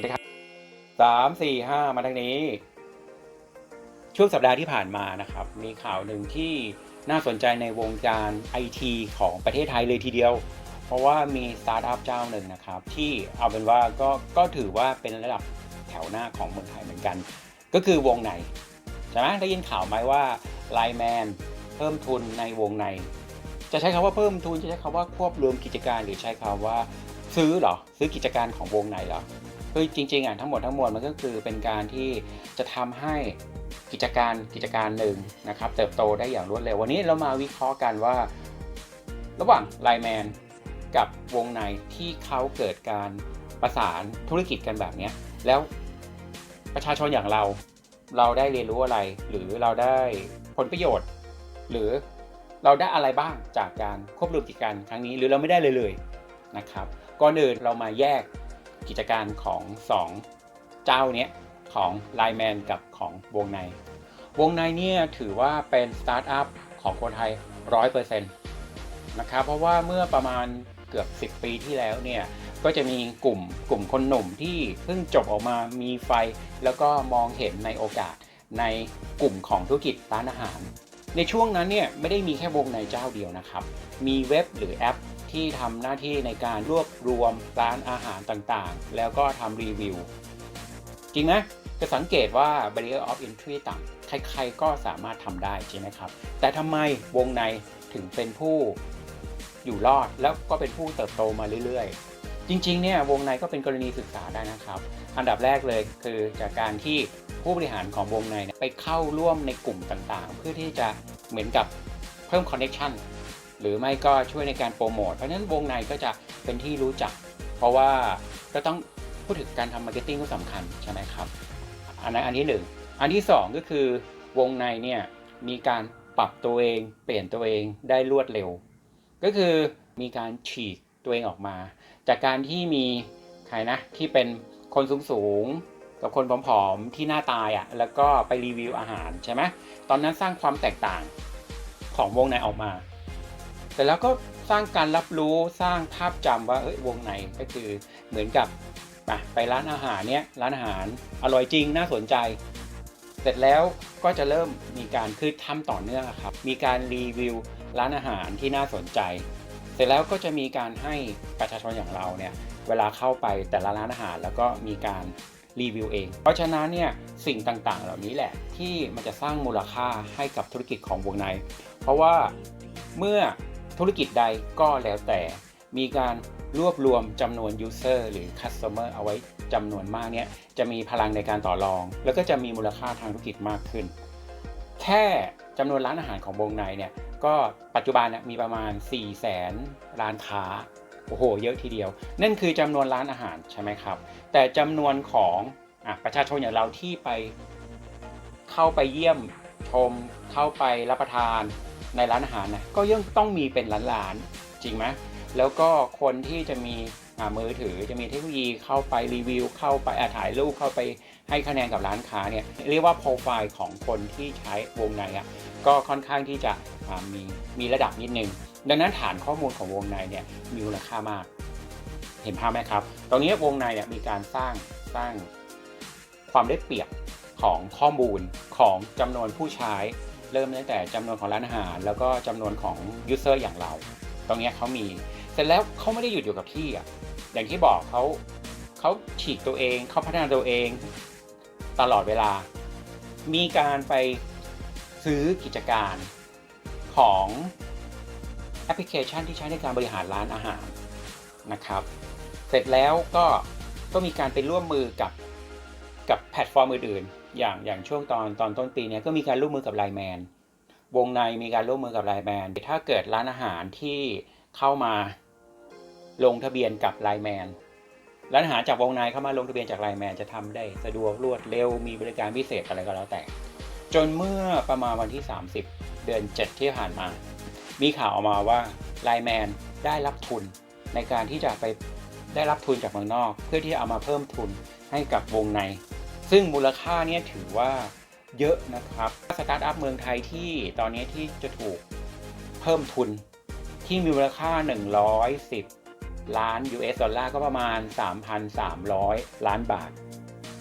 วัสดีครับสามสี่ห้ามาทางนี้ ช่วงสัปดาห์ที่ผ่านมานะครับ มีข่าวหนึ่งที่น่าสนใจในวงการไอทีของประเทศไทยเลยทีเดียว เพราะว่ามีสตาร์ทอัพเจ้าหนึ่งนะครับ ที่เอาเป็นว่าก็ก็ถือว่าเป็นระดับแถวหน้าของเมืองไทยเหมือนกัน ก็คือวงในใช่ไหมได้ยินข่าวไหมว่าไลแมนเพิ่มทุนในวงใน จะใช้คำว่าเพิ่มทุนจะใช้คำว่าควบรวมกิจการหรือใช้คำว่าซื้อหรอ ซื้อกิจการของวงในหรอ คือจริงๆอะทั้งหมดทั้งมวลมันก็คือเป็นการที่จะทำให้กิจการกิจการหนึ่งนะครับ เติบโตได้อย่างรวดเร็ววันนี้เรามาวิเคราะห์กันว่า ระหว่างไลแมนกับวงในที่เขาเกิดการประสานธุรกิจกันแบบนี้แล้วประชาชนอย่างเรา เราได้เรียนรู้อะไร หรือเราได้ผลประโยชน์ หรือเราได้อะไรบ้างจากการควบรวมกิจการครั้งนี้ หรือเราไม่ได้เลยเลยนะครับก่อนอื่นเรามาแยก กิจการของสองเจ้าเนี้ยของไลแมนกับของวงใน วงในเนี่ยถือว่าเป็นสตาร์ทอัพของคนไทย 100%นะครับเพราะว่าเมื่อประมาณเกือบ 10 ปีที่แล้วเนี่ยก็จะมีกลุ่มกลุ่มคนหนุ่มที่เพิ่งจบออกมามีไฟ แล้วก็มองเห็นในโอกาสในกลุ่มของธุรกิจร้านอาหาร ในช่วงนั้นเนี่ยไม่ได้มีแค่วงในเจ้าเดียวนะครับ มีเว็บหรือแอป ที่ทำหน้าที่ในการรวบรวมร้านอาหารต่างๆ แล้วก็ทำรีวิว จริงไหมจะสังเกตว่า barrier of entry ต่ำใครๆก็สามารถทำได้ใช่ไหมครับ แต่ทำไมวงในถึงเป็นผู้อยู่รอดแล้วก็เป็นผู้เติบโตมาเรื่อยๆ จริงๆ เนี่ยวงในก็เป็นกรณีศึกษาได้นะครับ อันดับแรกเลยคือจากการที่ผู้บริหารของวงในไปเข้าร่วมในกลุ่มต่างๆ เพื่อที่จะเหมือนกับเพิ่มคอนเน c t ชัน หรือไม่ก็ช่วยในการโปรโมทเพราะฉะนั้นวงในก็จะเป็นที่รู้จัก เพราะว่าก็ต้องพูดถึงการทำมาร์เก็ตติ้งก็สำคัญใช่ไหมครับ อันนั้นอันที่หนึ่งอันที่สองก็คือวงในเนี่ยมีการปรับตัวเองเปลี่ยนตัวเองได้รวดเร็ว ก็คือมีการฉีกตัวเองออกมา จากการที่มีใครนะที่เป็นคนสูงสูงกับคนผอมๆที่หน้าตายอะ่ะแล้วก็ไปรีวิวอาหารใช่ไหมตอนนั้นสร้างความแตกต่างของวงในออกมา แต่แล้วก็สร้างการรับรู้สร้างภาพจำว่าเอ้ยวงในก็คือเหมือนกับไปร้านอาหารเนี้ยร้านอาหารอร่อยจริงน่าสนใจ เสร็จแล้วก็จะเริ่มมีการคือทำต่อเนื่องครับ มีการรีวิวร้านอาหารที่น่าสนใจ เสร็จแล้วก็จะมีการให้ประชาชนอย่างเราเนี่ยเวลาเข้าไปแต่ละร้านอาหารแล้วก็มีการรีวิวเอง เพราะฉะนั้นเนี่ยสิ่งต่างๆ เหล่านี้แหละที่มันจะสร้างมูลค่าให้กับธุรกิจของวงใน เพราะว่าเมื่อ ธุรกิจใดก็แล้วแต่มีการรวบรวมจำนวน user หรือ customer เอาไว้จำนวนมากเนี่ยจะมีพลังในการต่อรอง แล้วก็จะมีมูลค่าทางธุรกิจมากขึ้น แค่จำนวนร้านอาหารของวงในเนี่ยก็ปัจจุบันเนี่ยมีประมาณ 4 0 0แสนร้านค้าโอ้โหเยอะทีเดียว นั่นคือจำนวนร้านอาหารใช่ไหมครับ แต่จำนวนของอประชาชนอย่างเราที่ไปเข้าไปเยี่ยมชมเข้าไปรับประทาน ในร้านอาหารนะก็ยังต้องมีเป็นล้านๆจริงไหมแล้วก็คนที่จะมีมือถือจะมีเทคโนโลยีเข้าไปรีวิว เข้าไปอาถ่ายรูปเข้าไปให้คะแนนกับร้านค้าเนี่ยเรียกว่าโปรไฟล์ของคนที่ใช้วงในอะก็ค่อนข้างที่จะมีมีระดับนิดนึง ดังนั้นฐานข้อมูลของวงในเนี่ยมีมูลค่ามาก เห็นภาพไหมครับ ตรงนี้วงในเนี่ยมีการสร้างสร้างความได้เปรียบของข้อมูลของจำนวนผู้ใช้ เริ่มตั้งแต่จำนวนของร้านอาหาร แล้วก็จำนวนของยูเซอร์อย่างเรา ตรงนี้เขามี เสร็จแล้วเขาไม่ได้หยุดอยู่กับที่อะอย่างที่บอกเขาเขาฉีกตัวเองเขาพัฒนาตัวเอง ตลอดเวลา มีการไปซื้อกิจการของแอปพลิเคชันที่ใช้ในการบริหารร้านอาหารนะครับ เสร็จแล้วก็ก็มีการไปร่วมมือกับกับแพลตฟอร์มอื่นๆ อย่างอย่างช่วงตอนตอนต้นปีเนี้ยก็มีการร่วมมือกับไลแมนวงในมีการร่วมมือกับไลแมนถ้าเกิดร้านอาหารที่เข้ามาลงทะเบียนกับไลแมนร้านอาหารจากวงในเข้ามาลงทะเบียนจากไลแมนจะทำได้สะดวกรวดเร็วมีบริการพิเศษอะไรก็แล้วแต่ จนเมื่อประมาณวันที่ 30 เดือน 7 ที่ผ่านมา มีข่าวออกมาว่าไลแมนได้รับทุนในการที่จะไปได้รับทุนจากเมืองนอก เพื่อที่เอามาเพิ่มทุนให้กับวงใน ซึ่งมูลค่าเนี้ยถือว่าเยอะนะครับสตาร์ทอัพเมืองไทยที่ตอนนี้ที่จะถูกเพิ่มทุนที่มีมูลค่า 110 ล้าน US ดอลลาร์ก็ประมาณ 3,300 ล้านบาท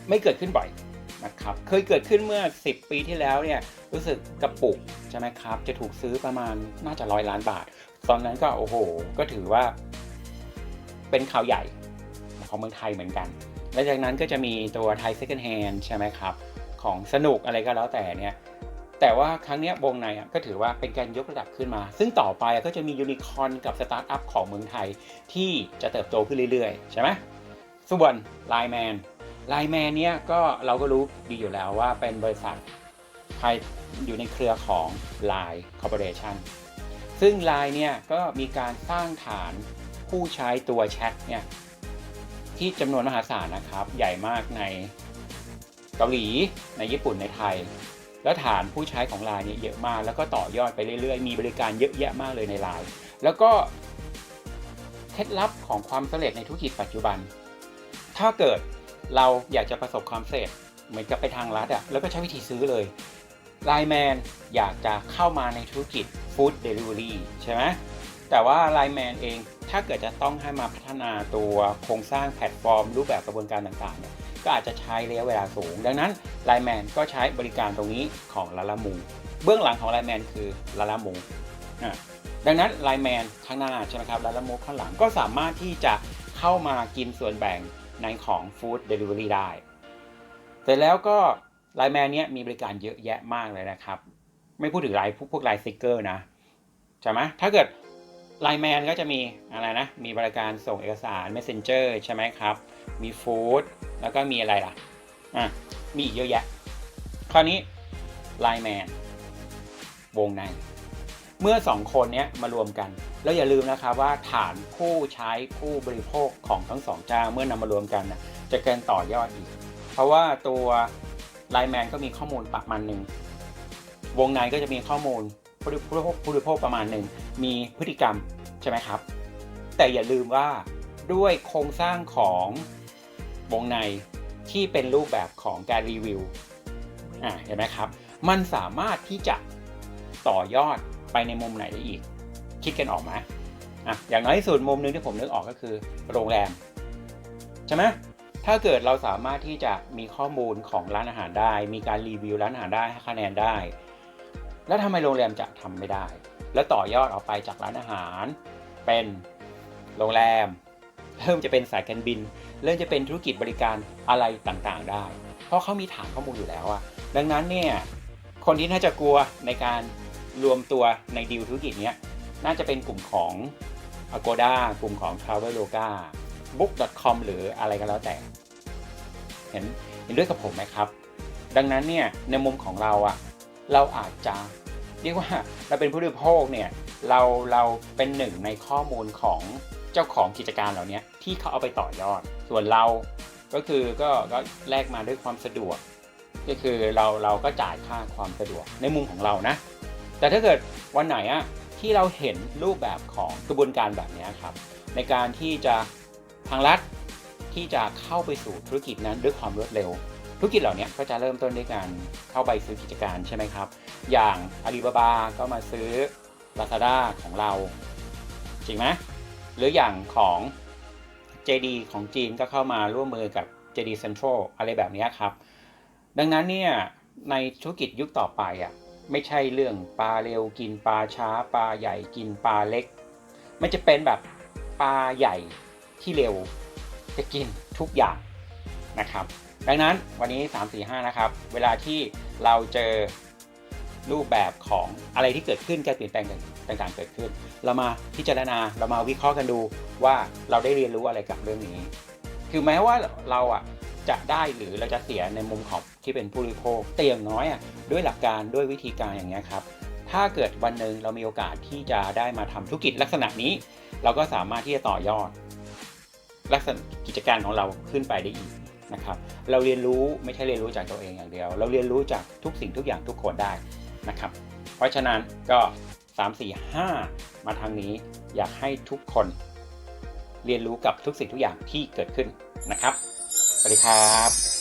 ไม่เกิดขึ้นบ่อยนะครับ เคยเกิดขึ้นเมื่อ 10 ปีที่แล้วเนี่ยรู้สึกกระปุกใช่ไหมครับ จะถูกซื้อประมาณน่าจะร้อยล้านบาท ตอนนั้นก็โอ้โห ก็ถือว่าเป็นข่าวใหญ่ของเมืองไทยเหมือนกัน และจากนั้นก็จะมีตัวไทย Second Hand ใช่ไหมครับ ของสนุกอะไรก็แล้วแต่เนี่ย แต่ว่าครั้งนี้วงในก็ถือว่าเป็นการยกระดับขึ้นมา ซึ่งต่อไปก็จะมียูนิคอร์นกับสตาร์ทอัพของเมืองไทยที่จะเติบโตขึ้นเรื่อยๆ ใช่ไหมส่วนไลแมนไลแมนเนี่ยก็เราก็รู้ดีอยู่แล้วว่าเป็นบริษัทภายอยู่ในเครือของ Line Corporation ซึ่ง Line เนี่ยก็มีการสร้างฐานผู้ใช้ตัวแชทเนี่ย ที่จำนวนมหาศาลนะครับ ใหญ่มากในเกาหลีในญี่ปุ่นในไทย แล้วฐานผู้ใช้ของ Line เนี่ยเยอะมาก แล้วก็ต่อยอดไปเรื่อยๆ มีบริการเยอะแยะมากเลยใน Line แล้วก็เคล็ดลับของความสำเร็จในธุรกิจปัจจุบัน ถ้าเกิดเราอยากจะประสบความสำเร็จเหมือนกับไปทางรัฐอะแล้วก็ใช้วิธีซื้อเลยไลแมนอยากจะเข้ามาในธุรกิจฟู้ดเดลิเวอรี่ใช่ไหม แต่ว่าไลแมนเองถ้าเกิดจะต้องให้มาพัฒนาตัวโครงสร้างแพลตฟอร์ม รูปแบบกระบวนการต่างๆเนี่ยก็อาจจะใช้ระยะเวลาสูง ดังนั้นไลแมนก็ใช้บริการตรงนี้ของลาลามูเบื้องหลังของไลแมนคือลาลามูอะดังนั้นไลแมนข้างหน้าใช่ไหมครับลาลามูข้างหลังก็สามารถที่จะเข้ามากินส่วนแบ่งในของฟู้ดเดลิเวอรี่ได้ เสร็จแล้วก็ไลแมนเนี้ยมีบริการเยอะแยะมากเลยนะครับ ไม่พูดถึงไลน์พวกพวกไลน์สติกเกอร์นะใช่ไหมถ้าเกิด ไลแมนก็จะมีอะไรนะ มีบริการส่งเอกสาร Messenger ใช่ไหมครับ มีฟู้ดแล้วก็มีอะไรล่ะ อะ มีอีกเยอะแยะ คราวนี้ไลแมนวงใน เมื่อสองคนนี้มารวมกัน แล้วอย่าลืมนะครับว่าฐานผู้ใช้ผู้บริโภคของทั้งสองเจ้าเมื่อนำมารวมกันนะจะเกินต่อยอดอีก เพราะว่าตัวไลแมนก็มีข้อมูลประมาณหนึ่งวงในก็จะมีข้อมูล ผู้บริโภคผู้บริโภคประมาณหนึ่งมีพฤติกรรมใช่ไหมครับ แต่อย่าลืมว่าด้วยโครงสร้างของวงในที่เป็นรูปแบบของการรีวิวอ่าเห็นไหมครับ มันสามารถที่จะต่อยอดไปในมุมไหนได้อีก คิดกันออกไหมอะอย่างน้อยที่สุดมุมหนึงที่ผมนึกออกก็คือ โรงแรม ใช่ไหมถ้าเกิดเราสามารถที่จะมีข้อมูลของร้านอาหารได้ มีการรีวิวร้านอาหารได้ให้คะแนนได้ แล้วทำไมโรงแรมจะทำไม่ได้ แล้วต่อยอดออกไปจากร้านอาหาร เป็นโรงแรม เริ่มจะเป็นสายการบิน เริ่มจะเป็นธุรกิจบริการอะไรต่างๆ ได้ เพราะเขามีฐานข้อมูลอยู่แล้วอะดังนั้นเนี่ยคนที่น่าจะกลัวในการรวมตัวในดีลธุรกิจนี้น่าจะเป็นกลุ่มของ Agoda กลุ่มของ Traveloka book.com หรืออะไรก็แล้วแต่ เห็นเห็นด้วยกับผมไหมครับ ดังนั้นเนี่ยในมุมของเราอะเราอาจจะ เรียกว่าเราเป็นผู้บริโภคเนี่ยเราเราเป็นหนึ่งในข้อมูลของเจ้าของกิจการเหล่านี้ที่เขาเอาไปต่อยอด ส่วนเราก็คือก็ก็แลกมาด้วยความสะดวก ก็คือเราเราก็จ่ายค่าความสะดวกในมุมของเรานะ แต่ถ้าเกิดวันไหนอะที่เราเห็นรูปแบบของกระบวนการแบบนี้ครับ ในการที่จะทางรัฐที่จะเข้าไปสู่ธุรกิจนั้นด้วยความรวดเร็ว ธุรกิจเหล่านี้ก็จะเริ่มต้นด้วยการเข้าไปซื้อกิจการใช่ไหมครับ อย่างอาลีบาบาก็มาซื้อ Lazada ของเรา จริงไหมหรืออย่างของ JD ของจีนก็เข้ามาร่วมมือกับ JD Central อะไรแบบนี้ครับ ดังนั้นเนี่ยในธุรกิจยุคต่อไปอะไม่ใช่เรื่องปลาเร็วกินปลาช้าปลาใหญ่กินปลาเล็ก มันจะเป็นแบบปลาใหญ่ที่เร็วจะกินทุกอย่างนะครับ ดังนั้นวันนี้ 3 4 5 นะครับ เวลาที่เราเจอรูปแบบของอะไรที่เกิดขึ้นการเปลี่ยนแปลงต่างๆ เกิดขึ้น เรามาพิจารณาเรามาวิเคราะห์กันดูว่าเราได้เรียนรู้อะไรกับเรื่องนี้ คือแม้ว่าเราอะจะได้หรือเราจะเสียในมุมของที่เป็นผู้บริโภคแต่อย่างน้อยอะด้วยหลักการด้วยวิธีการอย่างเงี้ยครับถ้าเกิดวันหนึ่งเรามีโอกาสที่จะได้มาทำธุรกิจลักษณะนี้ เราก็สามารถที่จะต่อยอด ลักษณะกิจการของเราขึ้นไปได้อีก นะครับเราเรียนรู้ไม่ใช่เรียนรู้จากตัวเองอย่างเดียว เราเรียนรู้จากทุกสิ่งทุกอย่างทุกคนได้นะครับเพราะฉะนั้นก็ 3 4 5 มาทางนี้อยากให้ทุกคน เรียนรู้กับทุกสิ่งทุกอย่างที่เกิดขึ้นนะครับสวัสดีครับ